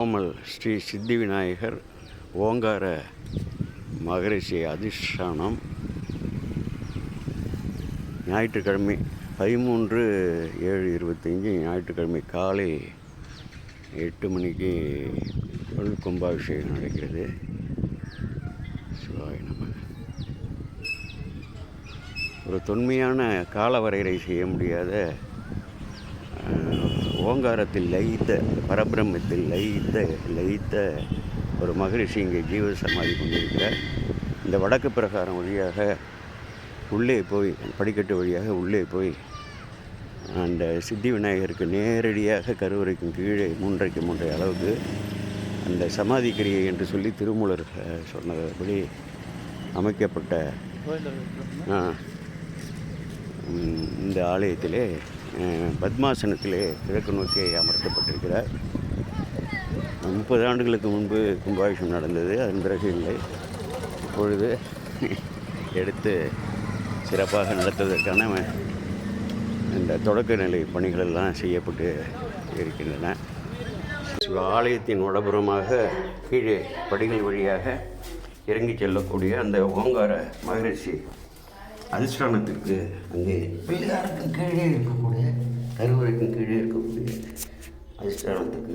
கோமல் ஸ்ரீ சித்தி விநாயகர் ஓங்கார மகரிஷி அதிஷ்டானம். ஞாயிற்றுக்கிழமை பதிமூன்று ஏழு இருபத்தஞ்சி ஞாயிற்றுக்கிழமை காலை எட்டு மணிக்கு உள் கும்பாபிஷேகம் நடக்கிறது. சிவாய் நம்ம ஒரு தொன்மையான காலவரையறை செய்ய முடியாத ஓங்காரத்தில் லயித்த பரபிரம்மத்தில் லயித்த லயித்த ஒரு மகரிஷி இங்கே ஜீவ சமாதி கொண்டிருக்கிறார். இந்த வடக்கு பிரகாரம் வழியாக உள்ளே போய் படிக்கட்டு வழியாக உள்ளே போய் அந்த சித்தி விநாயகருக்கு நேரடியாக கருவறைக்கும் கீழே மூன்றைக்கு மூன்றை அளவுக்கு அந்த சமாதி கிரியை என்று சொல்லி திருமூலர் சொன்னபடி அமைக்கப்பட்ட இந்த ஆலயத்திலே பத்மாசனத்திலே கிழக்கு நோக்கி அமர்த்தப்பட்டிருக்கிறார். முப்பது ஆண்டுகளுக்கு முன்பு கும்பாபிஷேகம் நடந்தது அதன் பிறகு இல்லை. இப்பொழுது எடுத்து சிறப்பாக நடத்துவதற்கான இந்த தொடக்க நிலை பணிகள் எல்லாம் செய்யப்பட்டு இருக்கின்றன. சிவ ஆலயத்தின் வடபுறமாக கீழே படிகள் வழியாக இறங்கி செல்லக்கூடிய அந்த ஓங்கார மகரிஷி அதிஷ்டானத்திற்கு அங்கே பிள்ளையாருக்கு கீழே இருக்கக்கூடிய கருவறைக்கும் கீழே இருக்கக்கூடிய அதிஷ்டானத்துக்கு